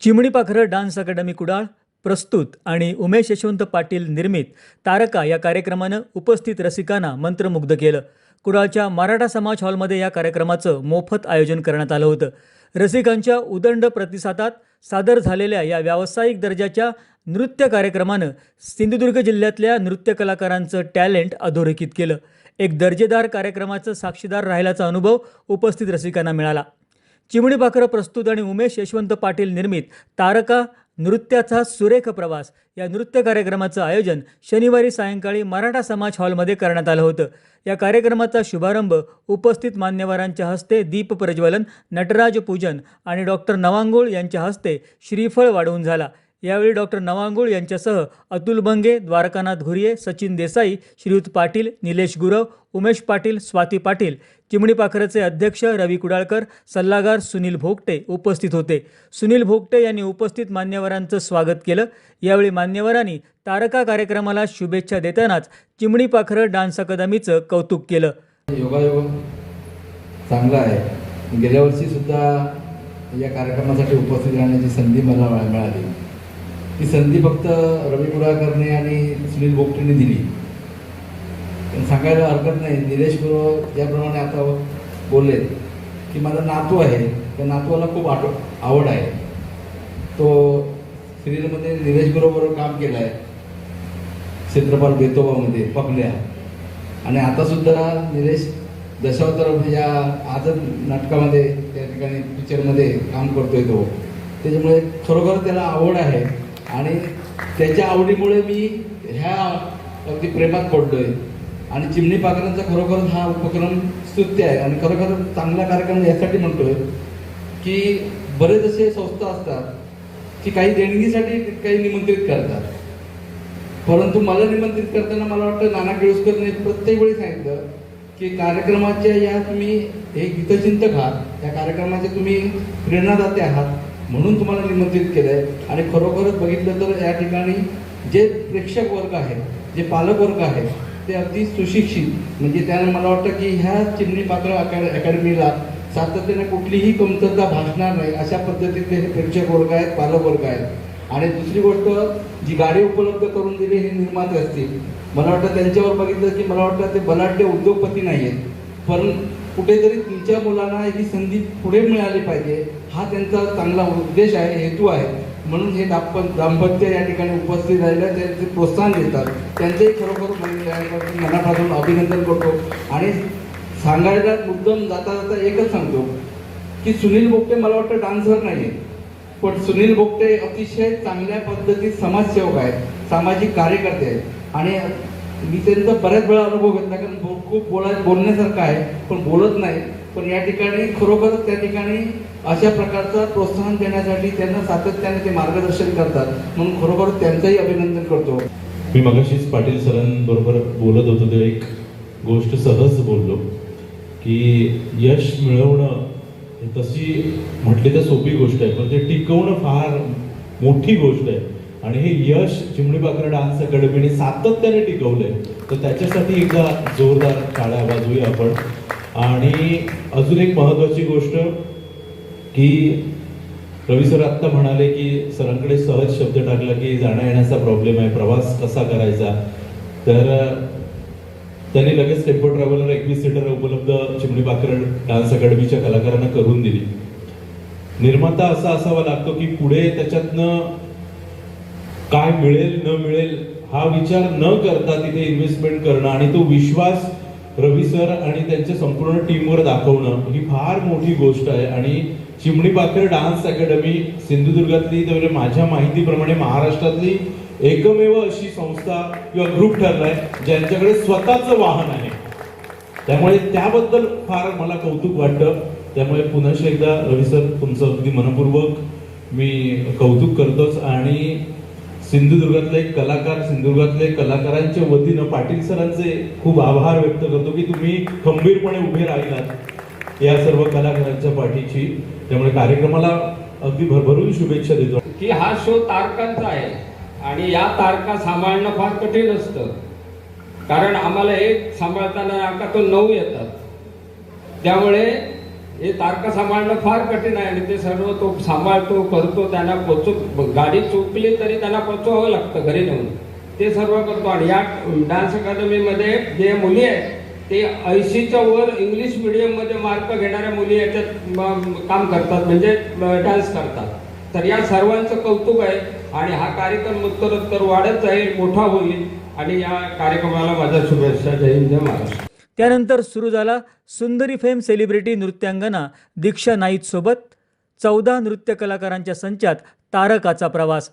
चिमणी पाखरं डान्स अकादमी कुडाळ प्रस्तुत आणि उमेश यशवंत पाटील निर्मित तारका या कार्यक्रमानं उपस्थित रसिकांना मंत्रमुग्ध केलं. कुडाळच्या मराठा समाज हॉलमध्ये या कार्यक्रमाचं मोफत आयोजन करण्यात आलं होतं. रसिकांच्या उदंड प्रतिसादात सादर झालेल्या या व्यावसायिक दर्जाच्या नृत्य कार्यक्रमानं सिंधुदुर्ग जिल्ह्यातल्या नृत्य कलाकारांचं टॅलेंट अधोरेखित केलं. एक दर्जेदार कार्यक्रमाचं साक्षीदार राहिल्याचा अनुभव उपस्थित रसिकांना मिळाला. चिमणी पाखरं प्रस्तुत आणि उमेश यशवंत पाटील निर्मित तारका नृत्याचा सुरेख प्रवास. या नृत्य कार्यक्रमाचं आयोजन शनिवारी सायंकाळी मराठा समाज हॉलमध्ये करण्यात आलं होतं. या कार्यक्रमाचा शुभारंभ उपस्थित मान्यवरांच्या हस्ते दीप प्रज्वलन नटराज पूजन आणि डॉक्टर नवांगुळ यांच्या हस्ते श्रीफळ वाढवून झाला. यावेळी डॉक्टर नवांगुळ यांच्यासह अतुल बंगे द्वारकानाथ घुरिये सचिन देसाई श्रीयुत पाटील निलेश गुरव उमेश पाटील स्वाती पाटील चिमणी पाखरचे अध्यक्ष रवी कुडाळकर सल्लागार सुनील भोगटे उपस्थित होते. सुनील भोगटे यांनी उपस्थित मान्यवरांचं स्वागत केलं. यावेळी मान्यवरांनी तारका कार्यक्रमाला शुभेच्छा देतानाच चिमणी पाखरं डान्स अकादमीचं कौतुक केलं. योगायोग चांगला आहे. गेल्या वर्षीसुद्धा या कार्यक्रमासाठी उपस्थित राहण्याची संधी मला मिळाली. ती संधी फक्त रवी कुडाळकरने आणि सुनील बोगटेने दिली. पण सांगायला हरकत नाही. निलेश गुरु ज्याप्रमाणे आता बोलले की माझा नातू आहे. त्या नातूला खूप आठ आवड आहे. तो सिरियलमध्ये निलेश गुरुबरोबर काम केलं आहे क्षेत्रपाल बेतोबामध्ये पकल्या. आणि आतासुद्धा निलेश दशावतार या आजच नाटकामध्ये त्या ठिकाणी पिक्चरमध्ये काम करतोय तो. त्याच्यामुळे खरोखर त्याला आवड आहे. आणि त्याच्या आवडीमुळे मी ह्या अगदी प्रेमात पडलोय. आणि चिमणी पाखरांचा खरोखर हा उपक्रम स्तुत्य आहे. आणि खरोखर चांगला कार्यक्रम यासाठी म्हणतोय की बरेच असे संस्था असतात की काही देणगीसाठी काही निमंत्रित करतात. परंतु मला निमंत्रित करताना मला वाटतं नाना केळुसकरने प्रत्येक वेळी सांगितलं की कार्यक्रमाच्या या तुम्ही हे गीतचिंतक आहात. या कार्यक्रमाचे तुम्ही प्रेरणादाते आहात. म्हणून तुम्हाला निमंत्रित केलं आहे आणि खरोखरच बघितलं तर या ठिकाणी जे प्रेक्षक वर्ग आहे जे पालक वर्ग आहे ते अगदी सुशिक्षित. म्हणजे त्यानं मला वाटतं की ह्या चिमणी पात्र अकॅड अकॅडमीला सातत्याने कुठलीही कमतरता भासणार नाही अशा पद्धतीचे हे प्रेक्षक वर्ग आहेत पालक वर्ग आहेत. आणि दुसरी गोष्ट जी गाडी उपलब्ध करून दिली हे निर्माते असतील. मला वाटतं त्यांच्यावर बघितलं की मला वाटतं ते बलाढ्य उद्योगपती नाही आहेत पण कुठेतरी तुमच्या मुलांना ही संधी पुढे मिळाली पाहिजे. हा त्यांचा चांगला उद्देश आहे हेतू आहे. म्हणून हे दाम्प दाम्पत्य या ठिकाणी उपस्थित राहिलं त्यांचे प्रोत्साहन देतात. त्यांचंही खरोखर मनापासून अभिनंदन करतो. आणि सांगायला मुद्दम जाता जाता एकच सांगतो की सुनील बोगटे मला वाटतं डान्सर नाही आहे पण सुनील बोगटे अतिशय चांगल्या पद्धतीत समाजसेवक आहेत सामाजिक कार्यकर्ते आहेत. आणि मी त्यांचा बऱ्याच वेळा अनुभव घेतला कारण बो- खूप बोला बोलण्यासारखं आहे पण बोलत नाही. पण या ठिकाणी खरोखर त्या ठिकाणी अशा प्रकारचं प्रोत्साहन देण्यासाठी त्यांना सातत्याने ते मार्गदर्शन करतात. म्हणून खरोखर त्यांचंही अभिनंदन करतो. मी मगाशीच पाटील सरांबरोबर बोलत होतो ते एक गोष्ट सहज बोललो की यश मिळवणं तशी म्हटली तर सोपी गोष्ट आहे पण ते टिकवणं फार मोठी गोष्ट आहे. आणि हे यश चिमणी पाखरं डान्स अकॅडमीने सातत्याने टिकवलंय. तर त्याच्यासाठी एकदा जोरदार टाळ्या बाजूया आपण. आणि अजून एक महत्वाची गोष्ट की रवी सर आत्ता म्हणाले की सरांकडे सहज शब्द टाकला की जाण्या येण्याचा प्रॉब्लेम आहे प्रवास कसा करायचा? तर त्यांनी लगेच टेम्पो ट्रॅव्हलर एकवीस सीटर उपलब्ध चिमणी पाखर डान्स अकॅडमीच्या कलाकारांना करून दिली. निर्माता असा असावा लागतो की पुढे त्याच्यातनं काय मिळेल न मिळेल हा विचार न करता तिथे इन्व्हेस्टमेंट करणं आणि तो विश्वास रवी सर आणि त्यांच्या संपूर्ण टीमवर दाखवणं ही फार मोठी गोष्ट आहे. आणि चिमणी पाखर डान्स अकॅडमी सिंधुदुर्गातली तर म्हणजे माझ्या माहितीप्रमाणे महाराष्ट्रातली एकमेव अशी संस्था किंवा ग्रुप ठरलाय ज्यांच्याकडे स्वतःचं वाहन आहे. त्यामुळे त्याबद्दल फार मला कौतुक वाटतं. त्यामुळे पुन्हा एकदा रवी सर तुमचं अगदी मनपूर्वक मी कौतुक करतोच. आणि सिंधुदुर्गातले एक कलाकार सिंधुदुर्गातले कलाकारांच्या वतीनं पाटील सरांचे खूप आभार व्यक्त करतो की तुम्ही खंबीरपणे उभे राहिलात या सर्व कलाकारांच्या पाठीची त्यामुळे कार्यक्रमाला अगदी भरभरून शुभेच्छा देतो. की हा शो तारकांचा आहे आणि या तारका सांभाळणं फार कठीण असतं. कारण आम्हाला एक सांभाळताना आता तो नऊ येतात. त्यामुळे हे तारका सांभाळणं फार कठीण आहे आणि ते सर्व तो सांभाळतो करतो त्यांना पोचव गाडी चुकली तरी त्यांना पोचवावं लागतं घरी नेऊन. ते सर्व करतो आणि या डान्स अकादमीमध्ये जे मुली आहेत ते ऐंशीच्या वर इंग्लिश मिडियममध्ये मार्क घेणाऱ्या मुली याच्यात काम करतात म्हणजे डान्स करतात. तर या सर्वांचं कौतुक आहे आणि हा कार्यक्रम उत्तरोत्तर वाढत जाईल मोठा होईल. आणि या कार्यक्रमाला माझ्या शुभेच्छा. जय हिंद महाराष्ट्र. त्यानंतर सुरू झाला सुंदरी फेम सेलिब्रिटी नृत्यांगना दीक्षा नाईकसोबत चौदा नृत्य कलाकारांच्या संचात तारकाचा प्रवास.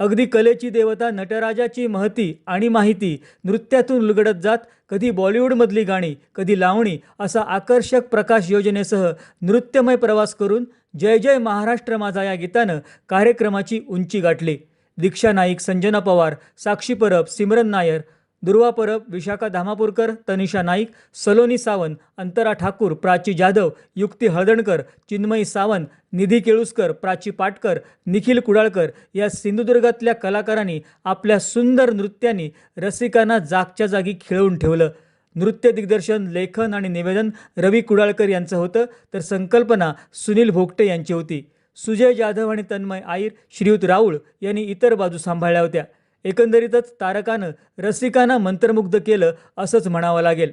अगदी कलेची देवता नटराजाची महती आणि माहिती नृत्यातून उलगडत जात कधी बॉलिवूडमधली गाणी कधी लावणी असा आकर्षक प्रकाश योजनेसह नृत्यमय प्रवास करून जय जय महाराष्ट्र माझा या गीतानं कार्यक्रमाची उंची गाठली. दीक्षा नाईक संजना पवार साक्षी परब सिमरन नायर दुर्वा परब विशाखा धामापूरकर तनिषा नाईक सलोनी सावंत अंतरा ठाकूर प्राची जाधव युक्ती हळदणकर चिन्मयी सावंत निधी केळुसकर प्राची पाटकर निखिल कुडाळकर या सिंधुदुर्गातल्या कलाकारांनी आपल्या सुंदर नृत्यांनी रसिकांना जागच्या जागी खिळवून ठेवलं. नृत्य दिग्दर्शन लेखन आणि निवेदन रवी कुडाळकर यांचं होतं तर संकल्पना सुनील भोगटे यांची होती. सुजय जाधव आणि तन्मय आईर श्रीयुत राऊळ यांनी इतर बाजू सांभाळल्या होत्या. एकंदरीतच तारकानं रसिकांना मंत्रमुग्ध केलं असंच म्हणावं लागेल.